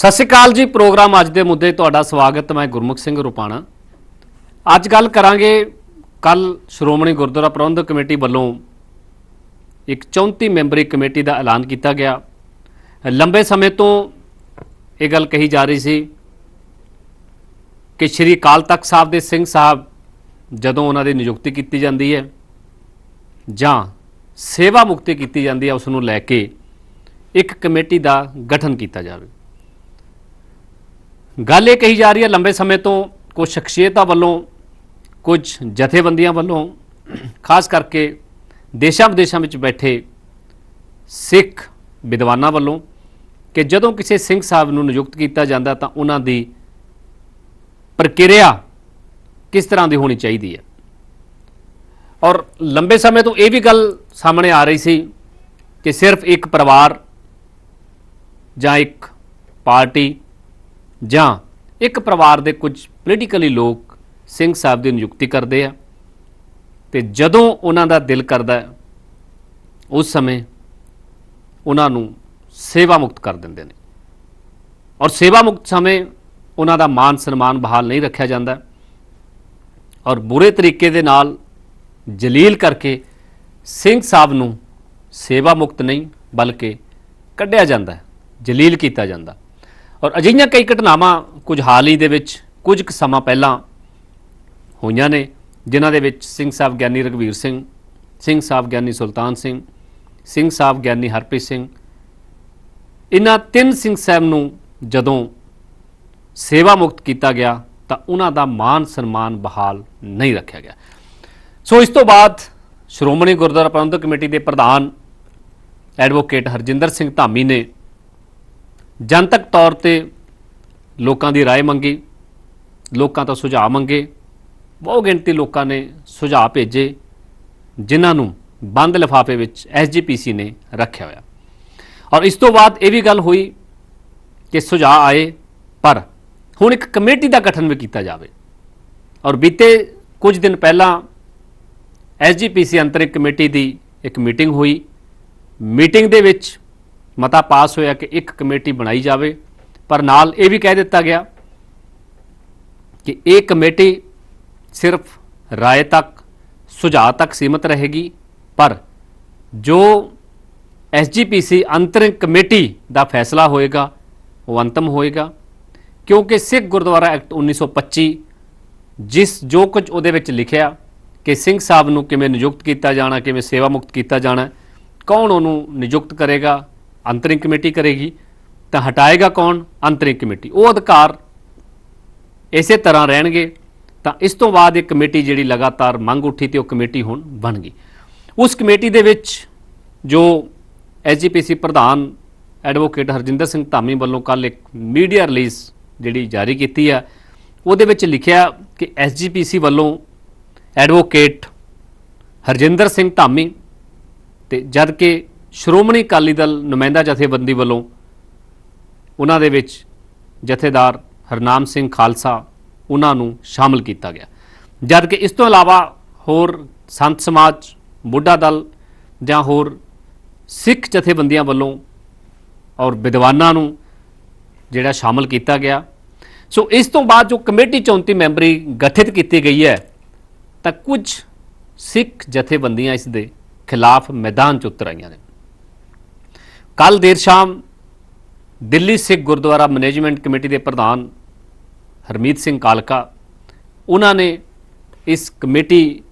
ਸਤਿ ਸ਼੍ਰੀ ਅਕਾਲ ਜੀ, ਪ੍ਰੋਗਰਾਮ ਅੱਜ ਦੇ ਮੁੱਦੇ ਤੁਹਾਡਾ ਸਵਾਗਤ, ਮੈਂ ਗੁਰਮੁਖ ਸਿੰਘ ਰੁਪਾਣਾ। ਅੱਜ ਗੱਲ ਕਰਾਂਗੇ ਕੱਲ ਸ਼੍ਰੋਮਣੀ ਗੁਰਦੁਆਰਾ ਪ੍ਰਬੰਧਕ ਕਮੇਟੀ ਵੱਲੋਂ ਇੱਕ 34 ਮੈਂਬਰੀ ਕਮੇਟੀ ਦਾ ਐਲਾਨ ਕੀਤਾ ਗਿਆ। ਲੰਬੇ ਸਮੇਂ ਤੋਂ ਇਹ ਗੱਲ ਕਹੀ ਜਾ ਰਹੀ ਸੀ ਕਿ ਸ਼੍ਰੀ ਅਕਾਲ ਤਖਤ ਸਾਹਿਬ ਦੇ ਸਿੰਘ ਸਾਹਿਬ ਜਦੋਂ ਉਹਨਾਂ ਦੀ ਨਿਯੁਕਤੀ ਕੀਤੀ ਜਾਂਦੀ ਹੈ ਜਾਂ ਸੇਵਾ ਮੁਕਤੀ ਕੀਤੀ ਜਾਂਦੀ ਹੈ, ਉਸ ਨੂੰ ਲੈ ਕੇ ਇੱਕ ਕਮੇਟੀ ਦਾ ਗਠਨ ਕੀਤਾ ਜਾਵੇ। ਗੱਲ ਇਹ ਕਹੀ ਜਾ ਰਹੀ ਹੈ ਲੰਬੇ ਸਮੇਂ ਤੋਂ ਕੁਝ ਸ਼ਖਸੀਅਤਾਂ ਵੱਲੋਂ, ਕੁਝ ਜਥੇਬੰਦੀਆਂ ਵੱਲੋਂ, ਖਾਸ ਕਰਕੇ ਦੇਸ਼ਾਂ ਵਿਦੇਸ਼ਾਂ ਵਿੱਚ ਬੈਠੇ ਸਿੱਖ ਵਿਦਵਾਨਾਂ ਵੱਲੋਂ ਕਿ ਜਦੋਂ ਕਿਸੇ ਸਿੰਘ ਸਾਹਿਬ ਨੂੰ ਨਿਯੁਕਤ ਕੀਤਾ ਜਾਂਦਾ ਤਾਂ ਉਹਨਾਂ ਦੀ ਪ੍ਰਕਿਰਿਆ ਕਿਸ ਤਰ੍ਹਾਂ ਦੀ ਹੋਣੀ ਚਾਹੀਦੀ ਹੈ। ਔਰ ਲੰਬੇ ਸਮੇਂ ਤੋਂ ਇਹ ਵੀ ਗੱਲ ਸਾਹਮਣੇ ਆ ਰਹੀ ਸੀ ਕਿ ਸਿਰਫ ਇੱਕ ਪਰਿਵਾਰ ਜਾਂ ਇੱਕ ਪਾਰਟੀ ਜਾਂ ਇੱਕ ਪਰਿਵਾਰ ਦੇ ਕੁਝ ਪੋਲੀਟੀਕਲੀ ਲੋਕ ਸਿੰਘ ਸਾਹਿਬ ਦੀ ਨਿਯੁਕਤੀ ਕਰਦੇ ਆ, ਤੇ ਜਦੋਂ ਉਹਨਾਂ ਦਾ ਦਿਲ ਕਰਦਾ ਉਸ ਸਮੇਂ ਉਹਨਾਂ ਨੂੰ ਸੇਵਾ ਮੁਕਤ ਕਰ ਦਿੰਦੇ ਨੇ। ਔਰ ਸੇਵਾ ਮੁਕਤ ਸਮੇਂ ਉਹਨਾਂ ਦਾ ਮਾਨ ਸਨਮਾਨ ਬਹਾਲ ਨਹੀਂ ਰੱਖਿਆ ਜਾਂਦਾ। ਔਰ ਬੁਰੇ ਤਰੀਕੇ ਦੇ ਨਾਲ ਜਲੀਲ ਕਰਕੇ ਸਿੰਘ ਸਾਹਿਬ ਨੂੰ ਸੇਵਾ ਮੁਕਤ ਨਹੀਂ, ਬਲਕਿ ਕੱਢਿਆ ਜਾਂਦਾ ਜਲੀਲ ਕੀਤਾ ਜਾਂਦਾ। ਔਰ ਅਜਿਹੀਆਂ ਕਈ ਘਟਨਾਵਾਂ ਕੁਝ ਹਾਲ ਹੀ ਦੇ ਵਿੱਚ, ਕੁਝ ਕੁ ਸਮਾਂ ਪਹਿਲਾਂ ਹੋਈਆਂ ਨੇ, ਜਿਨ੍ਹਾਂ ਦੇ ਵਿੱਚ ਸਿੰਘ ਸਾਹਿਬ ਗਿਆਨੀ ਰਗਵੀਰ ਸਿੰਘ ਸਿੰਘ ਸਾਹਿਬ ਗਿਆਨੀ ਸੁਲਤਾਨ ਸਿੰਘ ਸਿੰਘ ਸਾਹਿਬ ਗਿਆਨੀ ਹਰਪ੍ਰੀਤ ਸਿੰਘ ਇਹਨਾਂ ਤਿੰਨ ਸਿੰਘ ਸਾਹਿਬ ਨੂੰ ਜਦੋਂ ਸੇਵਾ ਮੁਕਤ ਕੀਤਾ ਗਿਆ, ਤਾਂ ਉਹਨਾਂ ਦਾ ਮਾਨ ਸਨਮਾਨ ਬਹਾਲ ਨਹੀਂ ਰੱਖਿਆ ਗਿਆ। ਸੋ ਇਸ ਤੋਂ ਬਾਅਦ ਸ਼੍ਰੋਮਣੀ ਗੁਰਦੁਆਰਾ ਪ੍ਰਬੰਧਕ ਕਮੇਟੀ ਦੇ ਪ੍ਰਧਾਨ ਐਡਵੋਕੇਟ ਹਰਜਿੰਦਰ ਸਿੰਘ ਧਾਮੀ ਨੇ ਜਨਤਕ ਤੌਰ ਤੇ ਲੋਕਾਂ ਦੀ رائے ਮੰਗੀ ਲੋਕਾਂ ਤੋਂ ਸੁਝਾਅ ਮੰਗੇ ਬਹੁ ਗਿਣਤੀ ਲੋਕਾਂ ਨੇ ਸੁਝਾਅ ਭੇਜੇ ਜਿਨ੍ਹਾਂ ਨੂੰ ਬੰਦ ਲਿਫਾਫੇ ਵਿੱਚ ਐਸਜੀਪੀਸੀ ਨੇ ਰੱਖਿਆ ਹੋਇਆ ਔਰ ਇਸ ਤੋਂ ਬਾਅਦ ਇਹ ਵੀ ਗੱਲ ਹੋਈ ਕਿ ਸੁਝਾਅ ਆਏ ਪਰ ਹੁਣ ਇੱਕ ਕਮੇਟੀ ਦਾ ਗਠਨ ਵੀ ਕੀਤਾ ਜਾਵੇ ਔਰ ਬੀਤੇ ਕੁਝ ਦਿਨ ਪਹਿਲਾਂ ਐਸਜੀਪੀਸੀ ਅੰਤਰਿਕ ਕਮੇਟੀ ਦੀ ਇੱਕ ਮੀਟਿੰਗ ਹੋਈ ਮੀਟਿੰਗ ਦੇ ਵਿੱਚ ਮਤਾ ਪਾਸ ਹੋਇਆ ਕਿ ਇੱਕ ਕਮੇਟੀ ਬਣਾਈ ਜਾਵੇ, ਪਰ ਨਾਲ ਇਹ ਵੀ ਕਹਿ ਦਿੱਤਾ ਗਿਆ ਕਿ ਇਹ ਕਮੇਟੀ ਸਿਰਫ ਰਾਏ ਤੱਕ, ਸੁਝਾਅ ਤੱਕ ਸੀਮਤ ਰਹੇਗੀ, ਪਰ ਜੋ ਐਸਜੀਪੀਸੀ ਅੰਤਰਿੰਗ ਕਮੇਟੀ ਦਾ ਫੈਸਲਾ ਹੋਏਗਾ, ਉਹ ਅੰਤਮ ਹੋਏਗਾ, ਕਿਉਂਕਿ ਸਿੱਖ ਗੁਰਦੁਆਰਾ ਐਕਟ 1925 ਜਿਸ ਜੋ ਕੁਝ ਉਹਦੇ ਵਿੱਚ ਲਿਖਿਆ ਕਿ ਸਿੰਘ ਸਾਹਿਬ ਨੂੰ ਕਿਵੇਂ ਨਿਯੁਕਤ ਕੀਤਾ ਜਾਣਾ, ਕਿਵੇਂ ਸੇਵਾ ਮੁਕਤ ਕੀਤਾ ਜਾਣਾ, ਕੌਣ ਉਹਨੂੰ ਨਿਯੁਕਤ ਕਰੇਗਾ ਅੰਤਰਿੰਗ ਕਮੇਟੀ ਕਰੇਗੀ, ਤਾਂ ਹਟਾਏਗਾ ਕੌਣ? ਅੰਤਰਿੰਗ ਕਮੇਟੀ। ਉਹ ਅਧਿਕਾਰ ਇਸੇ ਤਰ੍ਹਾਂ ਰਹਿਣਗੇ, ਤਾਂ ਇਸ ਤੋਂ ਬਾਅਦ ਇਹ ਕਮੇਟੀ ਜਿਹੜੀ ਲਗਾਤਾਰ ਮੰਗ ਉੱਠੀ ਤੇ ਉਹ ਕਮੇਟੀ ਹੁਣ ਬਣ ਗਈ। ਉਸ ਕਮੇਟੀ ਦੇ ਵਿੱਚ ਜੋ ਐਸਜੀਪੀਸੀ ਪ੍ਰਧਾਨ ਐਡਵੋਕੇਟ ਹਰਜਿੰਦਰ ਸਿੰਘ ਧਾਮੀ ਵੱਲੋਂ ਕੱਲ ਇੱਕ ਮੀਡੀਆ ਰਿਲੀਜ਼ ਜਿਹੜੀ ਜਾਰੀ ਕੀਤੀ ਆ, ਉਹਦੇ ਵਿੱਚ ਲਿਖਿਆ ਕਿ ਐਸਜੀਪੀਸੀ ਵੱਲੋਂ ਐਡਵੋਕੇਟ ਹਰਜਿੰਦਰ ਸਿੰਘ ਧਾਮੀ ਤੇ ਜਦ ਕਿ ਸ਼੍ਰੋਮਣੀ ਅਕਾਲੀ ਦਲ ਨੁਮਾਇੰਦਾ ਜਥੇਬੰਦੀ ਵੱਲੋਂ ਉਹਨਾਂ ਦੇ ਵਿੱਚ ਜਥੇਦਾਰ ਹਰਨਾਮ ਸਿੰਘ ਖਾਲਸਾ ਉਹਨਾਂ ਨੂੰ ਸ਼ਾਮਲ ਕੀਤਾ ਗਿਆ। ਜਦ ਕਿ ਇਸ ਤੋਂ ਇਲਾਵਾ ਹੋਰ ਸੰਤ ਸਮਾਜ, ਬੁੱਢਾ ਦਲ ਜਾਂ ਹੋਰ ਸਿੱਖ ਜਥੇਬੰਦੀਆਂ ਵੱਲੋਂ ਔਰ ਵਿਦਵਾਨਾਂ ਨੂੰ ਜਿਹੜਾ ਸ਼ਾਮਲ ਕੀਤਾ ਗਿਆ। ਸੋ ਇਸ ਤੋਂ ਬਾਅਦ ਜੋ ਕਮੇਟੀ 34 ਮੈਂਬਰੀ ਗਠਿਤ ਕੀਤੀ ਗਈ ਹੈ, ਤਾਂ ਕੁਝ ਸਿੱਖ ਜਥੇਬੰਦੀਆਂ ਇਸ ਦੇ ਖਿਲਾਫ ਮੈਦਾਨ 'ਚ ਉਤਰ ਆਈਆਂ ਨੇ। ਕੱਲ ਦੇਰ ਸ਼ਾਮ ਦਿੱਲੀ ਸਿੱਖ ਗੁਰਦੁਆਰਾ ਮੈਨੇਜਮੈਂਟ ਕਮੇਟੀ ਦੇ ਪ੍ਰਧਾਨ ਹਰਮੀਤ ਸਿੰਘ ਕਾਲਕਾ, ਉਹਨਾਂ ਨੇ ਇਸ ਕਮੇਟੀ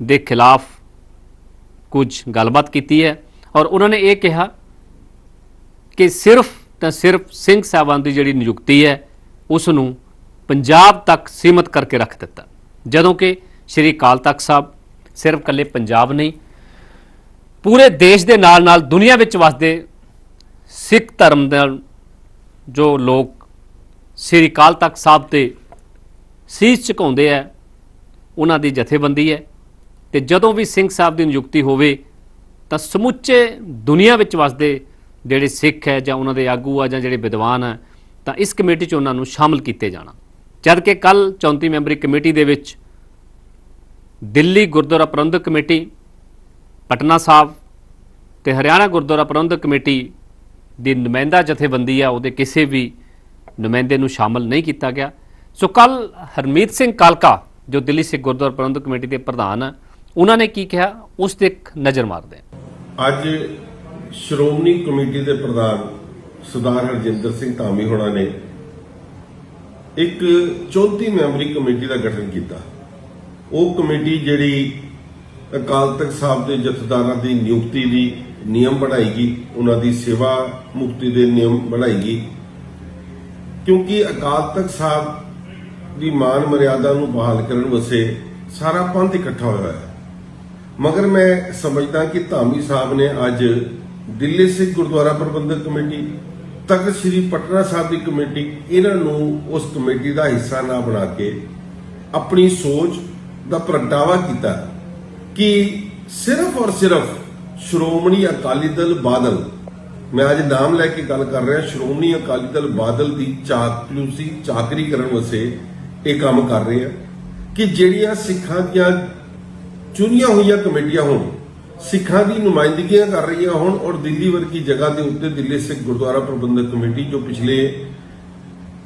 ਦੇ ਖਿਲਾਫ ਕੁਝ ਗੱਲਬਾਤ ਕੀਤੀ ਹੈ ਔਰ ਉਹਨਾਂ ਨੇ ਇਹ ਕਿਹਾ ਕਿ ਸਿਰਫ ਤਾਂ ਸਿਰਫ ਸਿੰਘ ਸਾਹਿਬਾਨ ਦੀ ਜਿਹੜੀ ਨਿਯੁਕਤੀ ਹੈ ਉਸ ਨੂੰ ਪੰਜਾਬ ਤੱਕ ਸੀਮਤ ਕਰਕੇ ਰੱਖ ਦਿੱਤਾ। ਜਦੋਂ ਕਿ ਸ਼੍ਰੀ ਅਕਾਲ ਤਖਤ ਸਾਹਿਬ ਸਿਰਫ ਕੱਲੇ ਪੰਜਾਬ ਨਹੀਂ, ਪੂਰੇ ਦੇਸ਼ ਦੇ ਨਾਲ ਨਾਲ ਦੁਨੀਆ ਵਿੱਚ ਵਸਦੇ ਸਿੱਖ ਧਰਮ ਦੇ ਜੋ ਲੋਕ ਸ੍ਰੀ ਅਕਾਲ ਤਖਤ ਸਾਹਿਬ ਤੇ ਸੀਸ ਝੁਕਾਉਂਦੇ ਆ, ਉਹਨਾਂ ਦੀ ਜਥੇਬੰਦੀ ਹੈ ਤੇ ਜਦੋਂ ਵੀ ਸਿੰਘ ਸਾਹਿਬ ਦੀ ਨਿਯੁਕਤੀ ਹੋਵੇ ਤਾਂ ਸਮੁੱਚੇ ਦੁਨੀਆ ਵਿੱਚ ਵਸਦੇ ਜਿਹੜੇ ਸਿੱਖ ਹੈ ਜਾਂ ਉਹਨਾਂ ਦੇ ਆਗੂ ਆ ਜਾਂ ਜਿਹੜੇ ਵਿਦਵਾਨ ਆ, ਤਾਂ ਇਸ ਕਮੇਟੀ 'ਚ ਉਹਨਾਂ ਨੂੰ ਸ਼ਾਮਲ ਕੀਤੇ ਜਾਣਾ। ਜਦ ਕਿ ਕੱਲ 34 ਮੈਂਬਰੀ ਕਮੇਟੀ ਦੇ ਵਿੱਚ ਦਿੱਲੀ ਗੁਰਦੁਆਰਾ ਪ੍ਰਬੰਧਕ ਕਮੇਟੀ, ਪਟਨਾ ਸਾਹਿਬ ਤੇ ਹਰਿਆਣਾ ਗੁਰਦੁਆਰਾ ਪ੍ਰਬੰਧਕ ਕਮੇਟੀ ਦੀ ਨੁਮਾਇੰਦਾ ਜਥੇਬੰਦੀ ਆ, ਉਹਦੇ ਕਿਸੇ ਵੀ ਨੁਮਾਇੰਦੇ ਨੂੰ ਸ਼ਾਮਲ ਨਹੀਂ ਕੀਤਾ ਗਿਆ। ਸੋ ਕੱਲ ਹਰਮੀਤ ਸਿੰਘ ਕਾਲਕਾ, ਜੋ ਦਿੱਲੀ ਸਿੱਖ ਗੁਰਦੁਆਰਾ ਪ੍ਰਬੰਧਕ ਕਮੇਟੀ ਦੇ ਪ੍ਰਧਾਨ ਆ, ਉਹਨਾਂ ਨੇ ਕੀ ਕਿਹਾ? ਉਸ ਤੇ ਨਜ਼ਰ ਮਾਰਦੇ ਹਾਂ। ਅੱਜ ਸ਼੍ਰੋਮਣੀ ਕਮੇਟੀ ਦੇ ਪ੍ਰਧਾਨ ਸਰਦਾਰ ਹਰਜਿੰਦਰ ਸਿੰਘ ਧਾਮੀ ਹੋਣਾ ਨੇ ਇੱਕ 34 ਮੈਂਬਰੀ ਕਮੇਟੀ ਦਾ ਗਠਨ ਕੀਤਾ। ਉਹ ਕਮੇਟੀ ਜਿਹੜੀ ਅਕਾਲ ਤਖਤ ਸਾਹਿਬ ਦੇ ਜਥੇਦਾਰਾਂ ਦੀ ਨਿਯੁਕਤੀ ਦੀ ਨਿਯਮ ਬਣਾਏਗੀ ਉਹਨਾਂ ਦੀ ਸੇਵਾ ਮੁਕਤੀ ਦੇ ਨਿਯਮ ਬਣਾਏਗੀ ਕਿਉਂਕਿ ਅਕਾਲ ਤਖਤ ਸਾਹਿਬ ਦੀ ਮਾਨ ਮਰਿਆਦਾ ਨੂੰ ਬਹਾਲ ਕਰਨ ਵਾਸਤੇ ਸਾਰਾ ਪੰਥ ਇਕੱਠਾ ਹੋਇਆ ਹੈ। ਮਗਰ ਮੈਂ ਸਮਝਦਾ ਕਿ ਧਾਮੀ ਸਾਹਿਬ ਨੇ ਅੱਜ ਦਿੱਲੀ ਸਿੱਖ ਗੁਰਦੁਆਰਾ ਪ੍ਰਬੰਧਕ ਕਮੇਟੀ, ਤਖਤ ਸ੍ਰੀ ਪਟਨਾ ਸਾਹਿਬ ਦੀ ਕਮੇਟੀ, ਇਹਨਾਂ ਨੂੰ ਉਸ ਕਮੇਟੀ ਦਾ ਹਿੱਸਾ ਨਾ ਬਣਾ ਕੇ ਆਪਣੀ ਸੋਚ ਦਾ ਪ੍ਰਗਟਾਵਾ ਕੀਤਾ। ਕਿ ਸਿਰਫ ਔਰ ਸਿਰਫ ਸ਼੍ਰੋਮਣੀ ਅਕਾਲੀ ਦਲ ਬਾਦਲ, ਮੈਂ ਅੱਜ ਨਾਮ ਲੈ ਕੇ ਗੱਲ ਕਰ ਰਿਹਾ, ਸ਼੍ਰੋਮਣੀ ਅਕਾਲੀ ਦਲ ਬਾਦਲ ਦੀ ਚਾਕਲੂਸੀ ਚਾਕਰੀ ਕਰਨ ਵਾਸਤੇ ਇਹ ਕੰਮ ਕਰ ਰਹੇ ਆ ਕਿ ਜਿਹੜੀਆਂ ਸਿੱਖਾਂ ਦੀਆਂ ਚੁਣੀਆਂ ਹੋਈਆਂ ਕਮੇਟੀਆਂ ਹੋਣ, ਸਿੱਖਾਂ ਦੀ ਨੁਮਾਇੰਦਗੀਆਂ ਕਰ ਰਹੀਆਂ ਹੋਣ ਔਰ ਦਿੱਲੀ ਵਰਗੀ ਜਗ੍ਹਾ ਦੇ ਉੱਤੇ ਦਿੱਲੀ ਸਿੱਖ ਗੁਰਦੁਆਰਾ ਪ੍ਰਬੰਧਕ ਕਮੇਟੀ ਜੋ ਪਿਛਲੇ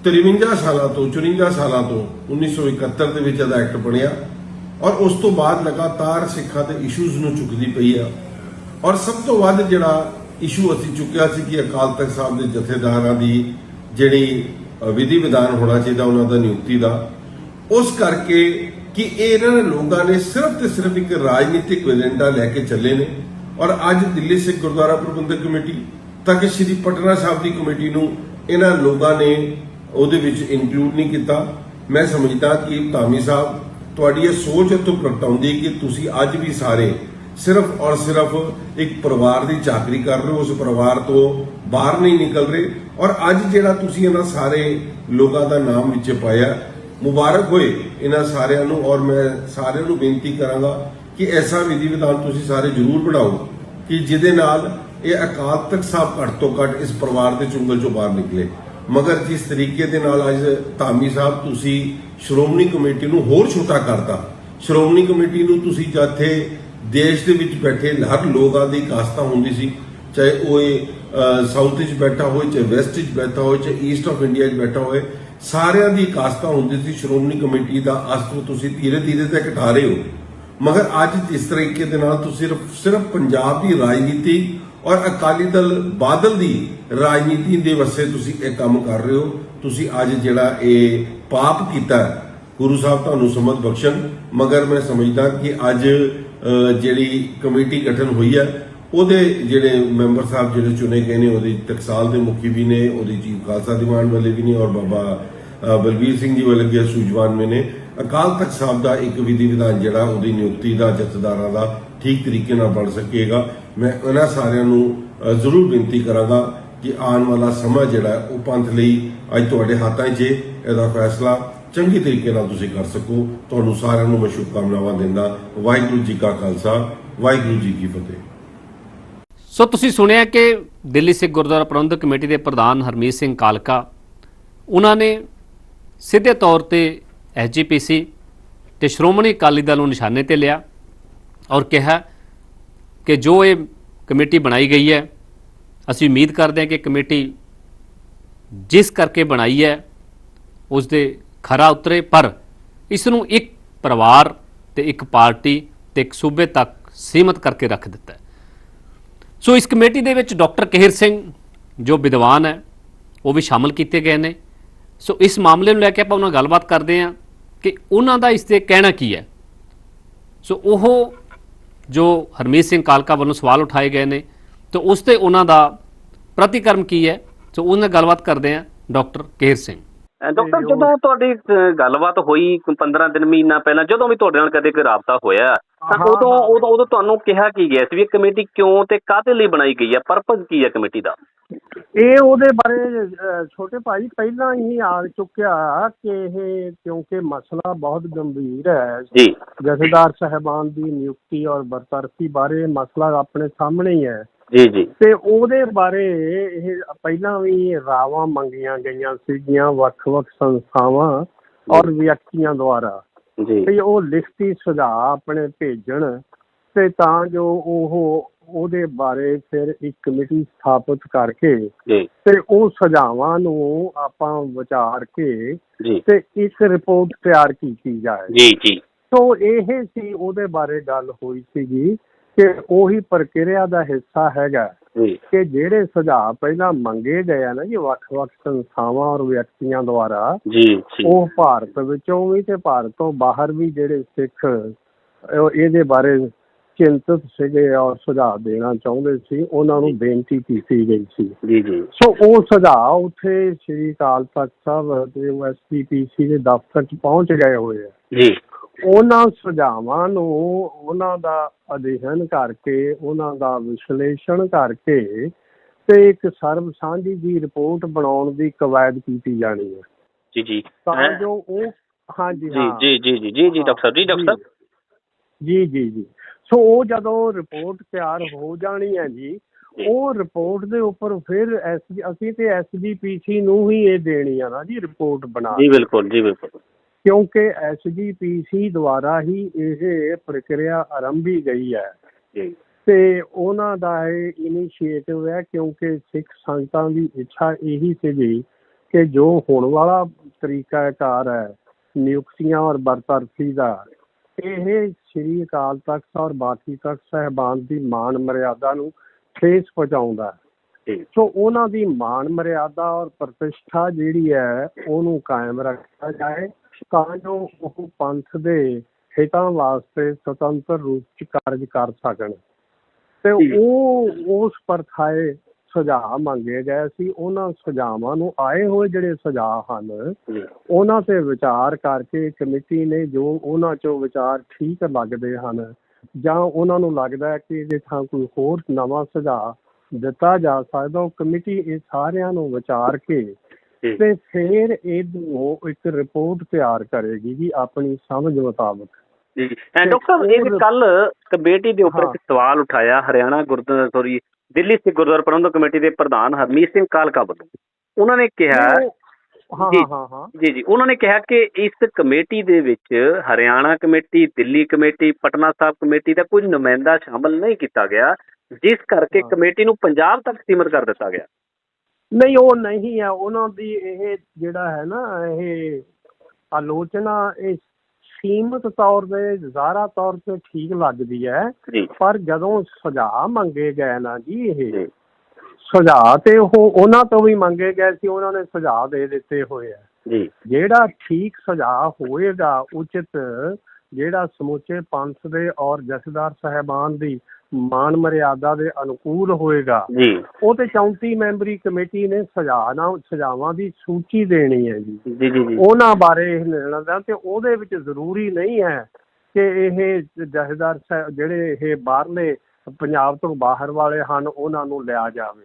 53 ਸਾਲਾਂ ਤੋਂ 54 ਸਾਲਾਂ ਤੋਂ 1971 ਦੇ ਵਿੱਚ ਇਹਦਾ ਐਕਟ ਬਣਿਆ ਔਰ ਉਸ ਤੋਂ ਬਾਅਦ ਲਗਾਤਾਰ ਸਿੱਖਾਂ ਦੇ ਇਸ਼ੂਜ਼ ਨੂੰ ਚੁੱਕਦੀ ਪਈ ਆ। ਔਰ ਸਭ ਤੋਂ ਵੱਧ ਜਿਹੜਾ ਇਸ਼ੂ ਅਸੀਂ ਚੁੱਕਿਆ ਸੀ ਕਿ ਅਕਾਲ ਤਖਤ ਸਾਹਿਬ ਦੇ ਜਥੇਦਾਰਾਂ ਦੀ ਜਿਹੜੀ ਵਿਧੀ ਵਿਧਾਨ ਹੋਣਾ ਚਾਹੀਦਾ ਉਹਨਾਂ ਦਾ ਨਿਯੁਕਤੀ ਦਾ, ਉਸ ਕਰਕੇ ਕਿ ਇਹ ਇਹਨਾਂ ਲੋਕਾਂ ਨੇ ਸਿਰਫ ਤੇ ਸਿਰਫ ਇੱਕ ਰਾਜਨੀਤਿਕ ਏਜੰਡਾ ਲੈ ਕੇ ਚੱਲੇ ਨੇ। ਔਰ ਅੱਜ ਦਿੱਲੀ ਸਿੱਖ ਗੁਰਦੁਆਰਾ ਪ੍ਰਬੰਧਕ ਕਮੇਟੀ ਤੱਕ ਸ਼੍ਰੀ ਪਟਨਾ ਸਾਹਿਬ ਦੀ ਕਮੇਟੀ ਨੂੰ ਇਹਨਾਂ ਲੋਕਾਂ ਨੇ ਉਹਦੇ ਵਿੱਚ ਇਨਕਲੂਡ ਨਹੀਂ ਕੀਤਾ। ਮੈਂ ਸਮਝਦਾ ਕਿ ਧਾਮੀ ਸਾਹਿਬ ਤੁਹਾਡੀ ਇਹ ਸੋਚ ਇੱਥੋਂ ਪ੍ਰਗਟਾਉਂਦੀ ਕਿ ਤੁਸੀਂ ਅੱਜ ਵੀ ਸਾਰੇ ਸਿਰਫ ਔਰ ਸਿਰਫ ਇੱਕ ਪਰਿਵਾਰ ਦੀ ਚਾਕਰੀ ਕਰ ਰਹੇ ਹੋ, ਉਸ ਪਰਿਵਾਰ ਤੋਂ ਬਾਹਰ ਨਹੀਂ ਨਿਕਲ ਰਹੇ। ਔਰ ਅੱਜ ਜਿਹੜਾ ਤੁਸੀਂ ਇਹਨਾਂ ਸਾਰੇ ਲੋਕਾਂ ਦਾ ਨਾਮ ਵਿੱਚ ਪਾਇਆ, ਮੁਬਾਰਕ ਹੋਏ ਇਹਨਾਂ ਸਾਰਿਆਂ ਨੂੰ। ਔਰ ਮੈਂ ਸਾਰਿਆਂ ਨੂੰ ਬੇਨਤੀ ਕਰਾਂਗਾ ਕਿ ਐਸਾ ਵਿਧੀ ਵਿਧਾਨ ਤੁਸੀਂ ਸਾਰੇ ਜ਼ਰੂਰ ਬਣਾਓ ਕਿ ਜਿਹਦੇ ਨਾਲ ਇਹ ਅਕਾਲ ਤਖਤ ਸਾਹਿਬ ਘੱਟ ਤੋਂ ਘੱਟ ਇਸ ਪਰਿਵਾਰ ਦੇ ਚੁੰਗਲ ਚੋਂ ਬਾਹਰ ਨਿਕਲੇ। ਮਗਰ ਜਿਸ ਤਰੀਕੇ ਦੇ ਨਾਲ ਅੱਜ ਧਾਮੀ ਸਾਹਿਬ ਤੁਸੀਂ ਸ਼੍ਰੋਮਣੀ ਕਮੇਟੀ ਨੂੰ ਹੋਰ ਛੋਟਾ ਕਰਤਾ। ਸ਼੍ਰੋਮਣੀ ਕਮੇਟੀ ਨੂੰ ਤੁਸੀਂ ਜਿੱਥੇ ਦੇਸ਼ ਦੇ ਵਿੱਚ ਬੈਠੇ ਹਰ ਲੋਕਾਂ ਦੀ ਕਾਸਤਾ ਹੁੰਦੀ ਸੀ, ਚਾਹੇ ਉਹ ਇਹ ਸਾਊਥ ਵਿੱਚ ਬੈਠਾ ਹੋਵੇ ਚਾਹੇ ਵੈਸਟ ਵਿੱਚ ਬੈਠਾ ਹੋਵੇ ਚਾਹੇ ਈਸਟ ਆਫ ਇੰਡੀਆ ਵਿੱਚ ਬੈਠਾ ਹੋਵੇ ਸਾਰਿਆਂ ਦੀ ਕਾਸਤਾ ਹੁੰਦੀ ਸੀ ਸ਼੍ਰੋਮਣੀ ਕਮੇਟੀ ਦਾ ਅਸਤਰ ਤੁਸੀਂ ਧੀਰੇ ਧੀਰੇ ਤੇ ਘਟਾ ਰਹੇ ਹੋ। ਮਗਰ ਅੱਜ ਜਿਸ ਤਰੀਕੇ ਦੇ ਨਾਲ ਤੁਸੀਂ ਸਿਰਫ ਸਿਰਫ ਪੰਜਾਬ ਦੀ ਰਾਜਨੀਤੀ ਔਰ ਅਕਾਲੀ ਦਲ ਬਾਦਲ ਦੀ ਰਾਜਨੀਤੀ ਦੇ ਵਸੇ ਤੁਸੀਂ ਇਹ ਕੰਮ ਕਰ ਰਹੇ ਹੋ। ਤੁਸੀਂ ਅੱਜ ਜਿਹੜਾ ਇਹ ਪਾਪ ਕੀਤਾ, ਗੁਰੂ ਸਾਹਿਬ ਤੁਹਾਨੂੰ ਸਮਝ ਬਖਸ਼ਣ, ਮਗਰ ਮੈਂ ਸਮਝਦਾ ਕਿ ਅੱਜ ਜਿਹੜੀ ਕਮੇਟੀ ਗਠਨ ਹੋਈ ਹੈ, ਉਹਦੇ ਜਿਹੜੇ ਮੈਂਬਰ ਸਾਹਿਬ ਜਿਹੜੇ ਚੁਣੇ ਗਏ ਨੇ, ਉਹਦੇ ਟਕਸਾਲ ਦੇ ਮੁਖੀ ਵੀ ਨੇ, ਉਹਦੀ ਚੀਫ ਖਾਲਸਾ ਦੀਵਾਨ ਵਾਲੇ ਵੀ ਨੇ ਔਰ ਬਾਬਾ ਬਲਬੀਰ ਸਿੰਘ ਜੀ ਵਾਲੇ ਗਿਆ ਸੂਝਵਾਨ ਮੇ ਨੇ। ਅਕਾਲ ਤਖਤ ਸਾਹਿਬ ਦਾ ਇੱਕ ਵਿਧੀ ਵਿਧਾਨ ਜਿਹੜਾ ਉਹਦੀ ਨਿਯੁਕਤੀ ਦਾ, ਜਥੇਦਾਰਾਂ ਦਾ ਠੀਕ ਤਰੀਕੇ ਨਾਲ ਬਣ ਸਕੇਗਾ। ਮੈਂ ਉਹਨਾਂ ਸਾਰਿਆਂ ਨੂੰ ਜ਼ਰੂਰ ਬੇਨਤੀ ਕਰਾਂਗਾ ਕਿ ਆਉਣ ਵਾਲਾ ਸਮਾਂ ਜਿਹੜਾ ਉਹ ਪੰਥ ਲਈ ਅੱਜ ਤੁਹਾਡੇ ਹੱਥਾਂ 'ਚ ਇਹਦਾ ਫੈਸਲਾ ਚੰਗੀ ਤਰੀਕੇ ਨਾਲ ਤੁਸੀਂ ਕਰ ਸਕੋ। ਤੁਹਾਨੂੰ ਸਾਰਿਆਂ ਨੂੰ ਮੈਂ ਸ਼ੁਭਕਾਮਨਾਵਾਂ ਦਿੰਦਾ। ਵਾਹਿਗੁਰੂ ਜੀ ਕਾ ਖਾਲਸਾ, ਵਾਹਿਗੁਰੂ ਜੀ ਕੀ ਫਤਿਹ। ਸੋ ਤੁਸੀਂ ਸੁਣਿਆ ਕਿ ਦਿੱਲੀ ਸਿੱਖ ਗੁਰਦੁਆਰਾ ਪ੍ਰਬੰਧਕ ਕਮੇਟੀ ਦੇ ਪ੍ਰਧਾਨ ਹਰਮੀਤ ਸਿੰਘ ਕਾਲਕਾ, ਉਹਨਾਂ ਨੇ ਸਿੱਧੇ ਤੌਰ ਤੇ ਐਸਜੀਪੀਸੀ ਤੇ ਸ਼੍ਰੋਮਣੀ ਅਕਾਲੀ ਦਲ ਨੂੰ ਨਿਸ਼ਾਨੇ ਤੇ ਲਿਆ ਔਰ ਕਿਹਾ ਕਿ ਜੋ ਇਹ ਕਮੇਟੀ ਬਣਾਈ ਗਈ ਹੈ, ਅਸੀਂ ਉਮੀਦ ਕਰਦੇ ਹਾਂ ਕਿ ਕਮੇਟੀ ਜਿਸ ਕਰਕੇ ਬਣਾਈ ਹੈ ਉਸ ਦੇ ਖਰਾ ਉਤਰੇ, ਪਰ ਇਸ ਨੂੰ ਇੱਕ ਪਰਿਵਾਰ ਤੇ ਇੱਕ ਪਾਰਟੀ ਤੇ ਇੱਕ ਸੂਬੇ ਤੱਕ ਸੀਮਤ ਕਰਕੇ ਰੱਖ ਦਿੱਤਾ ਹੈ। ਸੋ ਇਸ ਕਮੇਟੀ ਦੇ ਵਿੱਚ ਡਾਕਟਰ ਕੇਹਰ ਸਿੰਘ, ਜੋ ਵਿਦਵਾਨ ਹੈ, ਉਹ ਵੀ ਸ਼ਾਮਲ ਕੀਤੇ ਗਏ ਨੇ। ਸੋ ਇਸ ਮਾਮਲੇ ਨੂੰ ਲੈ ਕੇ ਆਪਾਂ ਉਹਨਾਂ ਗੱਲਬਾਤ ਕਰਦੇ ਹਾਂ ਕਿ ਉਹਨਾਂ ਦਾ ਇਸ ਤੇ ਕਹਿਣਾ ਕੀ ਹੈ। ਸੋ ਉਹ ਜੋ ਹਰਮੀਤ ਸਿੰਘ ਕਾਲਕਾ ਵੱਲੋਂ ਸਵਾਲ ਉਠਾਏ ਗਏ ਨੇ ਤੇ ਉਸ ਤੇ ਉਹਨਾਂ ਦਾ ਪ੍ਰਤੀਕਰਮ ਕੀ ਹੈ? ਸੋ ਉਹਨਾਂ ਨਾਲ ਗੱਲਬਾਤ ਕਰਦੇ ਹਾਂ ਡਾਕਟਰ ਕੇਹਰ ਸਿੰਘ। ਡਾਕਟਰ ਜਦੋਂ ਤੁਹਾਡੀ ਗੱਲਬਾਤ ਹੋਈ ਕੋਈ 15 ਦਿਨ ਮਹੀਨਾ ਪਹਿਲਾਂ ਜਦੋਂ ਵੀ ਤੁਹਾਡੇ ਨਾਲ ਕਦੇ ਕੋਈ ਰਾਬਤਾ ਹੋਇਆ ਤਾਂ ਉਦੋਂ। ਉਦੋਂ ਉਦੋਂ ਤੁਹਾਨੂੰ ਕਿਹਾ ਕੀ ਗਿਆ ਸੀ ਵੀ ਇਹ ਕਮੇਟੀ ਕਿਉਂ ਤੇ ਕਾਹਦੇ ਲਈ ਬਣਾਈ ਗਈ ਹੈ? ਪਰਪਸ ਕੀ ਹੈ ਕਮੇਟੀ ਦਾ? ਇਹ ਉਹਦੇ ਬਾਰੇ ਛੋਟੇ ਭਾਈ ਪਹਿਲਾਂ ਹੀ ਆ ਚੁੱਕਿਆ ਕਿ ਇਹ ਕਿਉਂਕਿ ਮਸਲਾ ਬਹੁਤ ਗੰਭੀਰ ਹੈ। ਜੀ। ਜਥੇਦਾਰ ਸਾਹਿਬਾਨ ਦੀ ਨਿਯੁਕਤੀ ਔਰ ਬਰਤਰਫੀ ਬਾਰੇ ਮਸਲਾ ਆਪਣੇ ਸਾਹਮਣੇ ਹੀ ਹੈ। ਜੀ ਜੀ। ਤੇ ਉਹਦੇ ਬਾਰੇ ਇਹ ਪਹਿਲਾਂ ਵੀ ਰਾਵਾਂ ਮੰਗੀਆਂ ਗਈਆਂ ਸੀਗੀਆਂ ਵੱਖ-ਵੱਖ ਸੰਸਥਾਵਾਂ ਔਰ ਵਿਅਕਤੀਆਂ ਦੁਆਰਾ। ਜੀ। ਵੀ ਉਹ ਲਿਖਤੀ ਸੁਝਾਅ ਆਪਣੇ ਭੇਜਣ ਤੇ ਤਾਂ ਜੋ ਉਹ ਉਹਦੇ ਬਾਰੇ ਫਿਰ ਇੱਕ ਕਮੇਟੀ ਸਥਾਪਿਤ ਕਰਕੇ ਤੇ ਉਹ ਸਜ਼ਾਵਾਂ ਨੂੰ ਆਪਾਂ ਵਿਚਾਰ ਕੇ ਤੇ ਇੱਕ ਰਿਪੋਰਟ ਤਿਆਰ ਕੀਤੀ ਜਾਏ। ਜੀ ਜੀ। ਸੋ ਇਹ ਸੀ ਉਹਦੇ ਬਾਰੇ ਗੱਲ ਹੋਈ ਸੀਗੀ ਕਿ ਉਹੀ ਪ੍ਰਕਿਰਿਆ ਦਾ ਹਿੱਸਾ ਹੈਗਾ। ਕਿ ਜਿਹੜੇ ਸੁਝਾਅ ਪਹਿਲਾਂ ਮੰਗੇ ਗਏ ਆ ਨਾ ਜੀ ਵੱਖ-ਵੱਖ ਸੰਸਥਾਵਾਂ ਔਰ ਵਿਅਕਤੀਆਂ ਦੁਆਰਾ ਜੀ ਜੀ। ਉਹ ਭਾਰਤ ਵਿੱਚੋਂ ਵੀ ਤੇ ਭਾਰਤ ਤੋਂ ਬਾਹਰ ਵੀ ਜਿਹੜੇ ਸਿੱਖ ਇਹਦੇ ਬਾਰੇ ਚਿੰਤਤ ਸੀਗੇ ਔਰ ਸੁਝਾਅ ਦੇਣਾ ਚਾਹੁੰਦੇ ਸੀ ਉਹਨਾਂ ਨੂੰ ਬੇਨਤੀ ਕੀਤੀ ਗਈ ਸੀ। ਜੀ ਜੀ। ਸੋ ਉਹ ਸੁਝਾਅ ਉੱਥੇ ਸ੍ਰੀ ਅਕਾਲ ਤਖਤ ਸਾਹਿਬ ਤੇ ਐਸਪੀਪੀਸੀ ਦੇ ਦਫ਼ਤਰ 'ਚ ਪਹੁੰਚ ਗਏ ਹੋਏ ਆ। ਜੀ। ਉਹਨਾਂ ਸੁਝਾਵਾਂ ਨੂੰ ਉਹਨਾਂ ਦਾ ਅਧਿਐਨ ਕਰਕੇ ਉਹਨਾਂ ਦਾ ਵਿਸ਼ਲੇਸ਼ਣ ਕਰਕੇ ਤੇ ਇੱਕ ਸਰਬ ਸਾਂਝੀ ਦੀ ਰਿਪੋਰਟ ਬਣਾਉਣ ਦੀ ਕਵਾਇਦ ਕੀਤੀ ਜਾਣੀ ਹੈ। ਜੀ ਜੀ। ਤਾਂ ਜੋ ਉਹ ਹਾਂਜੀ ਜੀ ਹਾਂ। ਜੀ ਜੀ ਜੀ ਜੀ ਜੀ ਡਾਕਟਰ ਸਾਹਿਬ ਜੀ ਡਾਕਟਰ ਸਾਹਿਬ। ਜੀ ਜੀ ਜੀ। ਸੋ ਉਹ ਜਦੋਂ ਰਿਪੋਰਟ ਤਿਆਰ ਹੋ ਜਾਣੀ ਹੈ ਜੀ ਉਹ ਰਿਪੋਰਟ ਦੇ ਉੱਪਰ ਫਿਰ ਅਸੀਂ ਤੇ ਐਸਜੀਪੀਸੀ ਨੂੰ ਹੀ ਇਹ ਦੇਣੀ ਆ ਨਾ ਜੀ ਰਿਪੋਰਟ ਬਣਾ ਜੀ ਬਿਲਕੁਲ ਜੀ ਬਿਲਕੁਲ। ਕਿਉਂਕਿ ਐਸਜੀਪੀਸੀ ਦੁਆਰਾ ਹੀ ਇਹ ਪ੍ਰਕਿਰਿਆ ਆਰੰਭੀ ਗਈ ਹੈ। ਜੀ। ਤੇ ਉਹਨਾਂ ਦਾ ਇਹ ਇਨੀਸ਼ੀਏਟਿਵ ਹੈ ਕਿਉਂਕਿ ਸਿੱਖ ਸੰਗਤਾਂ ਦੀ ਇੱਛਾ ਇਹੀ ਸੀਗੀ ਕਿ ਜੋ ਹੋਣ ਵਾਲਾ ਤਰੀਕਾ ਕਾਰ ਹੈ ਨਿਯੁਕਤੀਆਂ ਔਰ ਬਰਤਰਫੀ ਦਾ ਇਹ ਸ੍ਰੀ ਅਕਾਲ ਤਖਤ ਔਰ ਬਾਕੀ ਤਖਤ ਸਹਿਬਾਨ ਦੀ ਮਾਨ ਮਰਿਆਦਾ ਨੂੰ ਠੇਸ ਪਹੁੰਚਾਉਂਦਾ ਹੈ। ਸੋ ਉਹਨਾਂ ਦੀ ਮਾਨ ਮਰਿਆਦਾ ਔਰ ਪ੍ਰਤਿਸ਼ਠਾ ਜਿਹੜੀ ਹੈ ਉਹਨੂੰ ਕਾਇਮ ਰੱਖਿਆ ਜਾਏ ਤਾਂ ਜੋ ਉਹ ਪੰਥ ਦੇ ਹਿੱਤਾਂ ਵਾਸਤੇ ਸੁਤੰਤਰ ਰੂਪ ਚ ਕਾਰਜ ਕਰ ਸਕਣ। ਤੇ ਉਹ ਉਸ ਪਰਥਾਏ ਸੁਝਾਅ ਮੰਗੇ ਗਏ ਸੀ ਉਹਨਾਂ ਸੁਝਾਵਾਂ ਨੂੰ ਆਏ ਹੋਏ ਜਿਹੜੇ ਸੁਝਾਅ ਹਨ ਜੀ। ਉਹਨਾਂ ਤੇ ਵਿਚਾਰ ਕਰਕੇ ਕਮੇਟੀ ਨੇ ਜੋ ਉਹਨਾਂ ਚੋਂ ਵਿਚਾਰ ਠੀਕ ਲੱਗਦੇ ਹਨ ਜਾਂ ਉਹਨਾਂ ਨੂੰ ਲੱਗਦਾ ਹੈ ਕਿ ਇਹਦੇ ਥਾਂ ਕੋਈ ਹੋਰ ਨਵਾਂ ਸੁਝਾਅ ਦਿੱਤਾ ਜਾ ਸਕਦਾ ਉਹ ਕਮੇਟੀ ਇਹ ਸਾਰਿਆਂ ਨੂੰ ਵਿਚਾਰ ਕੇ ਜੀ। ਤੇ ਫਿਰ ਇਹਨੂੰ ਇੱਕ ਰਿਪੋਰਟ ਤਿਆਰ ਕਰੇਗੀ ਜੀ ਆਪਣੀ ਸਮਝ ਮੁਤਾਬਕ। ਜੀ। ਐਂਡ ਡਾਕਟਰ ਸਾਹਿਬ ਇਹ ਕੱਲ ਕਮੇਟੀ ਦੇ ਉੱਪਰ। ਇੱਕ ਸਵਾਲ ਉਠਾਇਆ ਹਰਿਆਣਾ ਗੁਰਦੁਆਰਾ ਸੋਰੀ ਦਿੱਲੀ ਸਿੱਖ ਗੁਰਦੁਆਰਾ ਪ੍ਰਬੰਧਕ ਕਮੇਟੀ ਦੇ ਪ੍ਰਧਾਨ ਹਰਮੀਤ ਸਿੰਘ ਕਾਲਕਾ ਵੱਲੋਂ ਉਹਨਾਂ ਨੇ ਕਿਹਾ ਹਾਂ। ਹਾਂ ਹਾਂ ਜੀ ਜੀ ਉਹਨਾਂ ਨੇ ਕਿਹਾ ਕਿ ਇਸ ਕਮੇਟੀ ਦੇ ਵਿੱਚ Haryana committee Delhi committee Patna Sahib committee ਦਾ ਕੋਈ ਨੁਮਾਇੰਦਾ ਸ਼ਾਮਲ ਨਹੀਂ ਕੀਤਾ ਗਿਆ ਜਿਸ ਕਰਕੇ। ਕਮੇਟੀ ਨੂੰ ਪੰਜਾਬ ਤੱਕ ਸੀਮਤ ਕਰ ਦਿੱਤਾ ਗਿਆ ਨਹੀਂ ਉਹ ਨਹੀਂ ਹੈ ਉਹਨਾਂ ਦੀ ਇਹ ਜਿਹੜਾ ਹੈ ਨਾ ਇਹ ਆਲੋਚਨਾ ਇਹ ਸੀਮਤ ਤੌਰ ਤੇ ਜ਼ਾਰਾ ਤੌਰ ਤੇ ਠੀਕ ਲੱਗਦੀ ਹੈ ਪਰ ਜਦੋਂ ਸੁਝਾਅ ਮੰਗੇ ਗਏ ਨਾ ਜੀ ਇਹ ਜੀ। ਸੁਝਾਅ ਤੇ ਉਹ ਉਹਨਾਂ ਤੋਂ ਵੀ ਮੰਗੇ ਗਏ ਸੀ ਉਹਨਾਂ ਨੇ ਸੁਝਾਅ ਦੇ ਦਿੱਤੇ ਹੋਏ ਆ। ਜੀ। ਜਿਹੜਾ ਠੀਕ ਸੁਝਾਅ ਹੋਏਗਾ ਉਚਿਤ ਜਿਹੜਾ ਸਮੁੱਚੇ ਪੰਥ ਦੇ ਔਰ ਜਥੇਦਾਰ ਸਾਹਿਬਾਨ ਦੀ ਮਾਨ ਮਰਿਆਦਾ ਦੇ ਅਨੁਕੂਲ ਹੋਏਗਾ। ਜੀ। ਉਹ ਤੇ 34 ਮੈਂਬਰੀ ਕਮੇਟੀ ਨੇ ਨਾ ਸੁਝਾਵਾਂ ਦੀ ਸੂਚੀ ਦੇਣੀ ਹੈ ਜੀ। ਜੀ ਜੀ ਉਹਨਾਂ ਬਾਰੇ ਇਹ ਨਿਰਣਾ ਦਾ ਤੇ ਉਹਦੇ ਵਿੱਚ ਜ਼ਰੂਰੀ ਨਹੀਂ ਹੈ ਕਿ ਇਹ ਸਾਹਿਬ ਜਿਹੜੇ ਇਹ ਬਾਹਰਲੇ ਪੰਜਾਬ ਤੋਂ ਬਾਹਰ ਵਾਲੇ ਹਨ ਉਹਨਾਂ ਨੂੰ ਲਿਆ ਜਾਵੇ।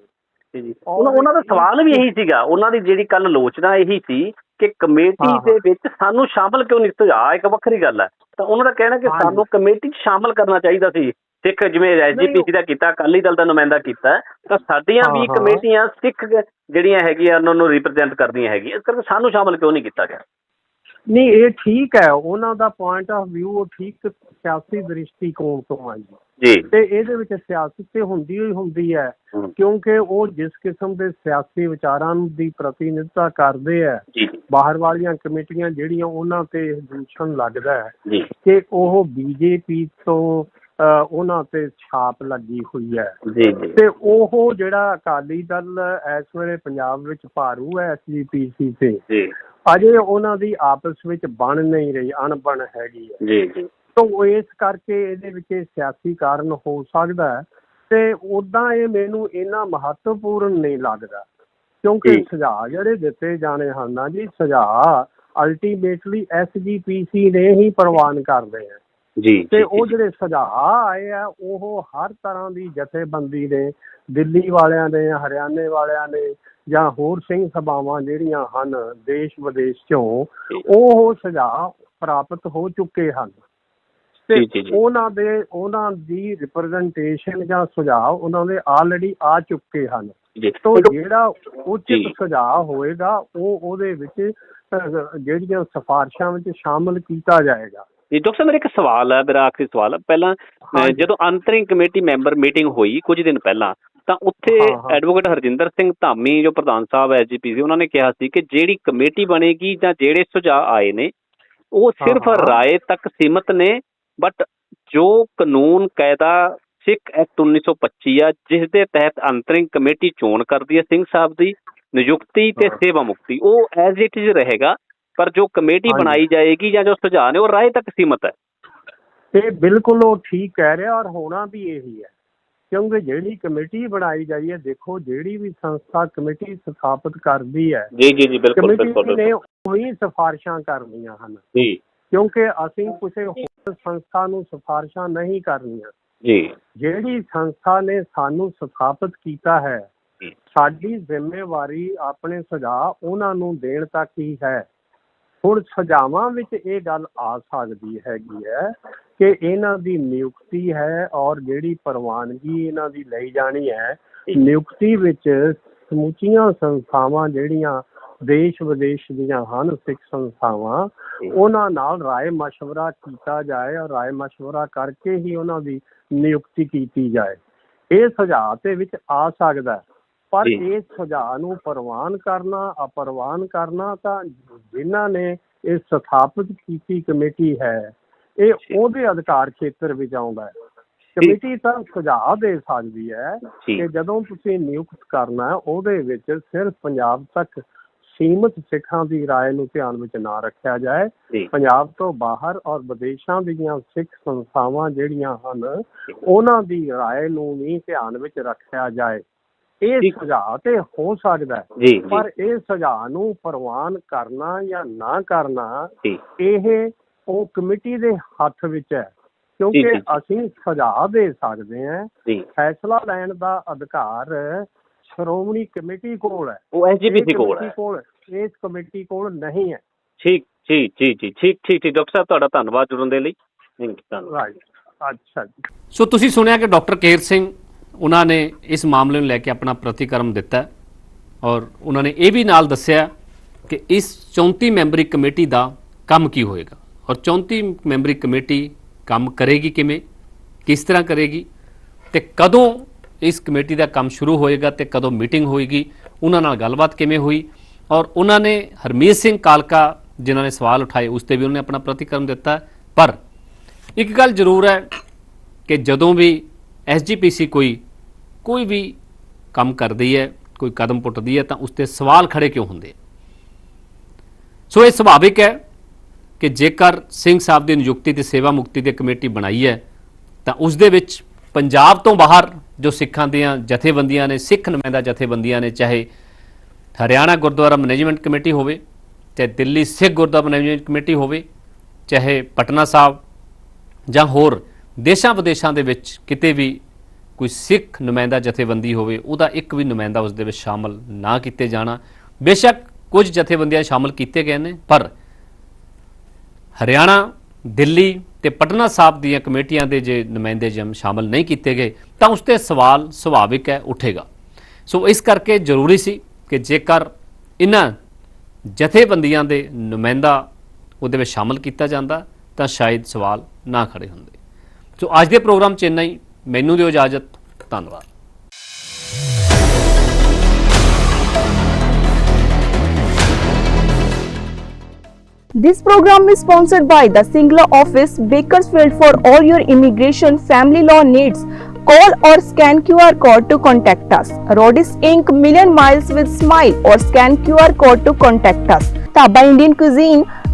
ਜੀ, ਉਹਨਾਂ ਦਾ ਸਵਾਲ ਵੀ ਇਹੀ ਸੀਗਾ। ਉਹਨਾਂ ਦੀ ਜਿਹੜੀ ਕੱਲ ਆਲੋਚਨਾ ਇਹੀ ਸੀ ਕਿ ਕਮੇਟੀ। ਦੇ ਵਿੱਚ ਸਾਨੂੰ ਸ਼ਾਮਲ ਕਿਉਂ ਨਹੀਂ? ਸੁਝਾਅ ਇੱਕ ਵੱਖਰੀ ਗੱਲ ਹੈ। ਤਾਂ ਉਹਨਾਂ ਦਾ ਕਹਿਣਾ ਕਿ। ਸਾਨੂੰ ਕਮੇਟੀ 'ਚ ਸ਼ਾਮਲ ਕਰਨਾ ਚਾਹੀਦਾ ਸੀ। ਸਿੱਖ ਜਿਵੇਂ ਐਸਜੀਪੀਸੀ ਦਾ ਕੀਤਾ ਅਕਾਲੀ ਦਲ ਦਾ ਨੁਮਾਇੰਦਾ ਕੀਤਾ ਤਾਂ ਸਾਡੀਆਂ ਵੀ। ਕਮੇਟੀਆਂ ਸਿੱਖ ਜਿਹੜੀਆਂ ਹੈਗੀਆਂ ਉਹਨਾਂ ਨੂੰ ਰਿਪਰੈਜ਼ੈਂਟ ਕਰਦੀਆਂ ਹੈਗੀਆਂ ਇਸ ਕਰਕੇ ਸਾਨੂੰ ਸ਼ਾਮਲ ਕਿਉਂ ਨਹੀਂ ਕੀਤਾ ਗਿਆ? ਨਹੀਂ ਇਹ ਠੀਕ ਹੈ ਉਹਨਾਂ ਦਾ ਪੁਆਇੰਟ ਆਫ View ਉਹ ਠੀਕ ਸਿਆਸੀ ਦ੍ਰਿਸ਼ਟੀਕੋਣ ਤੋਂ ਆ ਜੀ। ਤੇ ਇਹਦੇ ਵਿੱਚ ਸਿਆਸਤ ਤੇ ਹੁੰਦੀ ਹੀ ਹੁੰਦੀ ਹੈ ਕਿਉਂਕਿ ਉਹ ਜਿਸ ਕਿਸਮ ਦੇ ਸਿਆਸੀ ਵਿਚਾਰਾਂ ਦੀ ਪ੍ਰਤੀਨਿਧਤਾ ਕਰਦੇ ਆ ਬਾਹਰ ਵਾਲੀਆਂ ਕਮੇਟੀਆਂ ਜਿਹੜੀਆਂ ਉਹਨਾਂ ਤੇ ਦੂਸ਼ਣ ਲੱਗਦਾ ਹੈ ਕਿ ਉਹ ਬੀਜੇਪੀ ਤੋਂ ਉਹਨਾਂ ਤੇ ਛਾਪ ਲੱਗੀ ਹੋਈ ਹੈ। ਜੀ ਜੀ। ਤੇ ਉਹ ਜਿਹੜਾ ਅਕਾਲੀ ਦਲ ਇਸ ਵੇਲੇ ਪੰਜਾਬ ਵਿੱਚ ਭਾਰੂ ਹੈ ਐਸਜੀਪੀਸੀ ਤੇ। ਜੀ। ਅਜੇ ਉਹਨਾਂ ਦੀ ਆਪਸ ਵਿੱਚ ਬਣ ਨਹੀਂ ਰਹੀ ਅਣਬਣ ਹੈਗੀ ਹੈ। ਜੀ ਜੀ। ਤਾਂ ਇਸ ਕਰਕੇ ਇਹਦੇ ਵਿੱਚ ਸਿਆਸੀ ਕਾਰਨ ਹੋ ਸਕਦਾ ਹੈ ਤੇ ਉਦਾਂ ਇਹ ਮੈਨੂੰ ਇੰਨਾ ਮਹੱਤਵਪੂਰਨ ਨਹੀਂ ਲੱਗਦਾ। ਕਿਉਂਕਿ। ਸੁਝਾਅ ਜਿਹੜੇ ਦਿੱਤੇ ਜਾਣੇ ਹਨ ਨਾ ਜੀ ਸੁਝਾਅ ਅਲਟੀਮੇਟਲੀ ਐਸਜੀਪੀਸੀ ਨੇ ਹੀ ਪ੍ਰਵਾਨ ਕਰਦੇ ਆ ਜੀ ਤੇ ਉਹ ਜਿਹੜੇ ਸੁਝਾਅ ਆਏ ਆ ਉਹ ਹਰ ਤਰ੍ਹਾਂ ਦੀ ਜਥੇਬੰਦੀ ਨੇ ਦਿੱਲੀ ਵਾਲਿਆਂ ਨੇ ਹਰਿਆਣੇ ਵਾਲਿਆਂ ਨੇ ਜਾਂ ਹੋਰ ਸਿੰਘ ਸਭਾਵਾਂ ਜਿਹੜੀਆਂ ਹਨ ਦੇਸ਼ ਵਿਦੇਸ਼ ਚੋਂ ਉਹ ਸੁਝਾਅ ਪ੍ਰਾਪਤ ਹੋ ਚੁੱਕੇ ਹਨ। ਤੇ। ਉਹਨਾਂ ਦੇ ਉਹਨਾਂ ਦੀ ਰਿਪਰੈਜ਼ੈਂਟੇਸ਼ਨ ਜਾਂ ਸੁਝਾਅ ਉਹਨਾਂ ਦੇ ਆਲਰੇਡੀ ਆ ਚੁੱਕੇ ਹਨ। ਤੋਂ ਜਿਹੜਾ। ਉਚਿਤ ਸੁਝਾਅ ਹੋਏਗਾ ਉਹ ਉਹਦੇ ਵਿੱਚ ਜਿਹੜੀਆਂ ਸਿਫਾਰਸ਼ਾਂ ਵਿੱਚ ਸ਼ਾਮਲ ਕੀਤਾ ਜਾਏਗਾ। ਜੀ ਡਾਕਟਰ ਸਾਹਿਬ ਮੇਰਾ ਇੱਕ ਸਵਾਲ ਹੈ ਮੇਰਾ ਆਖਰੀ ਸਵਾਲ ਹੈ ਪਹਿਲਾਂ। ਜਦੋਂ ਅੰਤਰਿੰਗ ਕਮੇਟੀ ਮੈਂਬਰ ਮੀਟਿੰਗ ਹੋਈ ਕੁਝ ਦਿਨ ਪਹਿਲਾਂ ਤਾਂ ਉੱਥੇ। ਐਡਵੋਕੇਟ ਹਰਜਿੰਦਰ ਸਿੰਘ ਧਾਮੀ ਜੋ ਪ੍ਰਧਾਨ ਸਾਹਿਬ ਐਜੀਪੀਸੀ ਉਹਨਾਂ ਨੇ ਕਿਹਾ ਸੀ ਕਿ ਜਿਹੜੀ ਕਮੇਟੀ ਬਣੇਗੀ ਜਾਂ ਜਿਹੜੇ ਸੁਝਾਅ ਆਏ ਨੇ ਉਹ ਸਿਰਫ। ਰਾਏ ਤੱਕ ਸੀਮਤ ਨੇ ਬਟ ਜੋ ਕਾਨੂੰਨ ਕਾਇਦਾ ਸਿੱਖ ਐਕਟ 1925 ਆ ਜਿਸ ਦੇ ਤਹਿਤ ਅੰਤਰਿੰਗ ਕਮੇਟੀ ਚੋਣ ਕਰਦੀ ਹੈ ਸਿੰਘ ਸਾਹਿਬ ਦੀ ਨਿਯੁਕਤੀ ਤੇ। ਸੇਵਾ ਮੁਕਤੀ ਉਹ ਐਜ਼ ਇਟ ਇਜ਼ ਰਹੇਗਾ ਪਰ ਜੋ ਕਮੇਟੀ। ਬਣਾਈ ਜਾਏਗੀ ਜਾਂ ਜੋ ਸੁਝਾਅ ਨੇ ਉਹ ਰਾਏ ਤੱਕ ਸੀਮਤ ਹੈ। ਤੇ ਬਿਲਕੁਲ ਉਹ ਠੀਕ ਕਹਿ ਰਿਹਾ ਔਰ ਹੋਣਾ ਵੀ ਇਹੀ ਹੈ। ਕਿਉਂਕਿ ਜਿਹੜੀ ਕਮੇਟੀ ਬਣਾਈ ਜਾਈ ਹੈ ਦੇਖੋ ਜਿਹੜੀ ਵੀ ਸੰਸਥਾ ਕਮੇਟੀ ਸਥਾਪਿਤ ਕਰਦੀ ਹੈ ਜੀ ਜੀ ਜੀ ਬਿਲਕੁਲ ਬਿਲਕੁਲ ਨੇ। ਉਹੀ ਸਿਫਾਰਿਸ਼ਾਂ ਕਰਨੀਆਂ ਹਨ। ਜੀ। ਕਿਉਂਕਿ ਅਸੀਂ ਕਿਸੇ ਹੋਰ ਸੰਸਥਾ ਨੂੰ ਸਿਫਾਰਿਸ਼ਾਂ ਨਹੀਂ ਕਰਨੀਆਂ। ਜੀ। ਜਿਹੜੀ ਸੰਸਥਾ ਨੇ ਸਾਨੂੰ ਸਥਾਪਿਤ ਕੀਤਾ ਹੈ। ਸਾਡੀ ਜ਼ਿੰਮੇਵਾਰੀ ਆਪਣੇ ਸੁਝਾਅ ਉਹਨਾਂ ਨੂੰ ਦੇਣ ਤੱਕ ਹੀ ਹੈ। ਹੁਣ ਸੁਝਾਵਾਂ ਵਿੱਚ ਇਹ ਗੱਲ ਆ ਸਕਦੀ ਹੈਗੀ ਹੈ ਕਿ ਇਹਨਾਂ ਦੀ ਨਿਯੁਕਤੀ ਹੈ ਔਰ ਜਿਹੜੀ ਪ੍ਰਵਾਨਗੀ ਇਹਨਾਂ ਦੀ ਲਈ ਜਾਣੀ ਹੈ ਨਿਯੁਕਤੀ ਵਿੱਚ ਸਮੁੱਚੀਆਂ ਸੰਸਥਾਵਾਂ ਜਿਹੜੀਆਂ ਦੇਸ਼ ਵਿਦੇਸ਼ ਦੀਆਂ ਹਨ ਸਿੱਖ ਸੰਸਥਾਵਾਂ ਉਹਨਾਂ ਨਾਲ ਰਾਏ ਮਸ਼ਵਰਾ ਕੀਤਾ ਜਾਏ ਔਰ ਰਾਏ ਮਸ਼ਵਰਾ ਕਰਕੇ ਹੀ ਉਹਨਾਂ ਦੀ ਨਿਯੁਕਤੀ ਕੀਤੀ ਜਾਏ ਇਹ ਸੁਝਾਅ ਤੇ ਵਿੱਚ ਆ ਸਕਦਾ ਹੈ। ਪਰ ਜੀ। ਇਹ ਸੁਝਾਅ ਨੂੰ ਪ੍ਰਵਾਨ ਕਰਨਾ ਅਪਰਵਾਨ ਕਰਨਾ ਤਾਂ ਜਿਨ੍ਹਾਂ ਨੇ ਇਹ ਸਥਾਪਿਤ ਕੀਤੀ ਕਮੇਟੀ ਹੈ ਇਹ ਜੀ। ਉਹਦੇ ਅਧਿਕਾਰ ਖੇਤਰ ਵਿੱਚ ਆਉਂਦਾ ਹੈ ਕਮੇਟੀ ਤਾਂ ਸੁਝਾਅ ਦੇ ਸਕਦੀ ਹੈ ਜੀ ਕਿ ਜਦੋਂ ਤੁਸੀਂ ਨਿਯੁਕਤ ਕਰਨਾ ਹੈ ਉਹਦੇ ਵਿੱਚ ਸਿਰਫ ਪੰਜਾਬ ਤੱਕ ਸੀਮਿਤ ਸਿੱਖਾਂ ਦੀ رائے ਨੂੰ ਧਿਆਨ ਵਿੱਚ ਨਾ ਰੱਖਿਆ ਜਾਏ ਜੀ ਪੰਜਾਬ ਤੋਂ ਬਾਹਰ ਔਰ ਵਿਦੇਸ਼ਾਂ ਦੀਆਂ ਸਿੱਖ ਸੰਸਥਾਵਾਂ ਜਿਹੜੀਆਂ ਹਨ ਉਹਨਾਂ ਦੀ رائے ਨੂੰ ਵੀ ਧਿਆਨ ਵਿੱਚ ਰੱਖਿਆ ਜਾਏ ਇਹ। ਸੁਝਾਅ ਤੇ ਹੋ ਸਕਦਾ ਹੈ। ਪਰ ਇਹ ਸੁਝਾਅ ਨੂੰ ਪ੍ਰਵਾਨ ਕਰਨਾ ਜਾਂ ਨਾ ਕਰਨਾ ਇਹ ਉਹ ਕਮੇਟੀ ਦੇ ਹੱਥ ਵਿੱਚ ਹੈ। ਕਿਉਂਕਿ। ਅਸੀਂ ਸੁਝਾਅ ਦੇ ਸਕਦੇ ਹਾਂ। ਫੈਸਲਾ ਲੈਣ ਦਾ ਅਧਿਕਾਰ ਸ਼੍ਰੋਮਣੀ ਕਮੇਟੀ ਕੋਲ ਹੈ। ਉਹ ਐਸਜੀਪੀਸੀ ਕੋਲ ਹੈ। ਇਸ ਕਮੇਟੀ ਕੋਲ ਨਹੀਂ ਹੈ। ਠੀਕ ਜੀ ਜੀ ਜੀ ਠੀਕ ਠੀਕ ਠੀਕ ਡਾਕਟਰ ਸਾਹਿਬ ਤੁਹਾਡਾ ਧੰਨਵਾਦ ਜੁੜਨ ਦੇ ਲਈ। ਥੈਂਕ ਯੂ ਧੰਨਵਾਦ। ਰਾਈਟ ਅੱਛਾ ਜੀ। ਸੋ ਤੁਸੀਂ ਸੁਣਿਆ ਕਿ ਡਾਕਟਰ ਕੇਰ ਸਿੰਘ ਉਹਨਾਂ ਨੇ ਇਸ ਮਾਮਲੇ ਨੂੰ ਲੈ ਕੇ ਆਪਣਾ ਪ੍ਰਤੀਕਰਮ ਦਿੱਤਾ ਔਰ ਉਹਨਾਂ ਨੇ ਇਹ ਵੀ ਨਾਲ ਦੱਸਿਆ ਕਿ ਇਸ 34 ਮੈਂਬਰੀ ਕਮੇਟੀ ਦਾ ਕੰਮ ਕੀ ਹੋਏਗਾ ਔਰ 34 ਮੈਂਬਰੀ ਕਮੇਟੀ ਕੰਮ ਕਰੇਗੀ ਕਿਵੇਂ, ਕਿਸ ਤਰ੍ਹਾਂ ਕਰੇਗੀ ਤੇ ਕਦੋਂ ਇਸ ਕਮੇਟੀ ਦਾ ਕੰਮ ਸ਼ੁਰੂ ਹੋਏਗਾ ਤੇ ਕਦੋਂ ਮੀਟਿੰਗ ਹੋਏਗੀ, ਉਹਨਾਂ ਨਾਲ ਗੱਲਬਾਤ ਕਿਵੇਂ ਹੋਈ ਔਰ ਉਹਨਾਂ ਨੇ ਹਰਮੀਤ ਸਿੰਘ ਕਾਲਕਾ ਜਿਨ੍ਹਾਂ ਨੇ ਸਵਾਲ ਉਠਾਏ ਉਸ ਤੇ ਵੀ ਉਹਨੇ ਆਪਣਾ ਪ੍ਰਤੀਕਰਮ ਦਿੱਤਾ ਪਰ ਇੱਕ ਗੱਲ ਜ਼ਰੂਰ ਹੈ ਕਿ ਜਦੋਂ ਵੀ ਐਸਜੀਪੀਸੀ ਕੋਈ ਕੋਈ ਵੀ ਕੰਮ ਕਰਦੀ ਹੈ, ਕੋਈ ਕਦਮ ਪੁੱਟਦੀ ਹੈ, ਤਾਂ ਉਸ ਤੇ ਸਵਾਲ ਖੜੇ ਕਿਉਂ ਹੁੰਦੇ ਆ? ਸੋ ਇਹ ਸੁਭਾਵਿਕ ਹੈ ਕਿ ਜੇਕਰ ਸਿੰਘ ਸਾਹਿਬ ਦੀ ਨਿਯੁਕਤੀ ਤੇ ਸੇਵਾ ਮੁਕਤੀ ਦੀ ਕਮੇਟੀ ਬਣਾਈ ਹੈ, ਤਾਂ ਉਸ ਦੇ ਵਿੱਚ ਪੰਜਾਬ ਤੋਂ ਬਾਹਰ ਜੋ ਸਿੱਖਾਂ ਦੀਆਂ ਜਥੇਬੰਦੀਆਂ ਨੇ, ਸਿੱਖ ਨੁਮਾਇੰਦਾ ਜਥੇਬੰਦੀਆਂ ਨੇ, ਚਾਹੇ ਹਰਿਆਣਾ ਗੁਰਦੁਆਰਾ ਮੈਨੇਜਮੈਂਟ ਕਮੇਟੀ ਹੋਵੇ, ਚਾਹੇ ਦਿੱਲੀ ਸਿੱਖ ਗੁਰਦੁਆਰਾ ਮੈਨੇਜਮੈਂਟ ਕਮੇਟੀ ਹੋਵੇ, ਚਾਹੇ ਪਟਨਾ ਸਾਹਿਬ ਜਾਂ ਹੋਰ ਦੇਸ਼ਾਂ ਵਿਦੇਸ਼ਾਂ ਦੇ ਵਿੱਚ ਕਿਤੇ ਵੀ ਕੋਈ ਸਿੱਖ ਨੁਮਾਇੰਦਾ ਜਥੇਬੰਦੀ ਹੋਵੇ, ਉਹਦਾ ਇੱਕ ਵੀ ਨੁਮਾਇੰਦਾ ਉਸ ਦੇ ਵਿੱਚ ਸ਼ਾਮਲ ਨਾ ਕੀਤੇ ਜਾਣਾ। ਬੇਸ਼ੱਕ ਕੁਝ ਜਥੇਬੰਦੀਆਂ ਸ਼ਾਮਲ ਕੀਤੇ ਗਏ ਨੇ, ਪਰ ਹਰਿਆਣਾ, ਦਿੱਲੀ ਤੇ ਪਟਨਾ ਸਾਹਿਬ ਦੀਆਂ ਕਮੇਟੀਆਂ ਦੇ ਜੇ ਨੁਮਾਇੰਦੇ ਜਮ ਸ਼ਾਮਲ ਨਹੀਂ ਕੀਤੇ ਗਏ, ਤਾਂ ਉਸ ਤੇ ਸਵਾਲ ਸੁਭਾਵਿਕ ਹੈ, ਉੱਠੇਗਾ। ਸੋ ਇਸ ਕਰਕੇ ਜ਼ਰੂਰੀ ਸੀ ਕਿ ਜੇਕਰ ਇਹਨਾਂ ਜਥੇਬੰਦੀਆਂ ਦੇ ਨੁਮਾਇੰਦਾ ਉਹਦੇ ਵਿੱਚ ਸ਼ਾਮਲ ਕੀਤਾ ਜਾਂਦਾ, ਤਾਂ ਸ਼ਾਇਦ ਸਵਾਲ ਨਾ ਖੜੇ ਹੁੰਦੇ। ਸੋ ਅੱਜ ਦੇ ਪ੍ਰੋਗਰਾਮ 'ਚ ਇੰਨਾ ਹੀ ਮੈਨੂੰ ਦਿਓ ਇਜਾਜ਼ਤ ਧੰਨਵਾਦ This program is sponsored by the Singla office, Bakersfield for all your immigration family law needs. Call or scan QR code to contact us. Rodis Inc. Million Miles with Smile or scan QR code to contact us. Taba Indian Cuisine,